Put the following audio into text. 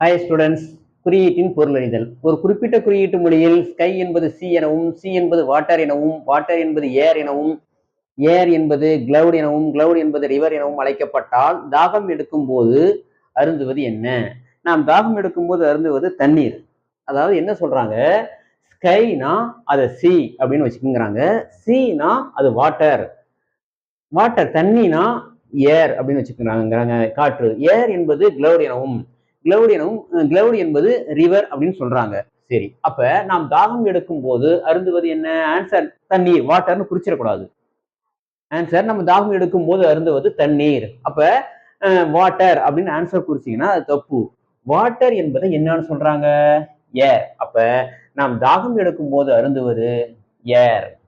Hi students குறியீட்டின் பொருளறிதல் ஒரு குறிப்பிட்ட குறியீட்டு மொழியில் ஸ்கை என்பது சி எனவும் சி என்பது வாட்டர் எனவும் வாட்டர் என்பது ஏர் எனவும் ஏர் என்பது கிளவுட் எனவும் கிளவுட் என்பது ரிவர் எனவும் அழைக்கப்பட்டால் தாகம் எடுக்கும் போது அருந்துவது என்ன? நாம் தாகம் எடுக்கும் போது அருந்துவது தண்ணீர். அதாவது என்ன சொல்றாங்க? ஸ்கைனா அதை சி அப்படின்னு வச்சுக்கோங்கிறாங்க. சீனா அது வாட்டர் வாட்டர் தண்ணினா ஏர் அப்படின்னு வச்சுக்கிறாங்க காற்று. ஏர் என்பது கிளவுட் எனவும். கிளவுட் எனவும் கிளவுட் என்பது ரிவர் அப்படின்னு சொல்றாங்க. சரி. அப்ப நாம் தாகம் எடுக்கும் போது அருந்துவது என்ன? ஆன்சர் தண்ணீர் வாட்டர்னு குறிச்சிடக்கூடாது. ஆன்சர் நம்ம தாகம் எடுக்கும் போது அருந்துவது தண்ணீர். அப்ப வாட்டர் அப்படின்னு ஆன்சர் குறிச்சிங்கன்னா அது தப்பு. வாட்டர் என்பதை என்னன்னு சொல்றாங்க? ஏர் அப்ப நாம் தாகம் எடுக்கும் போது அருந்துவது ஏர்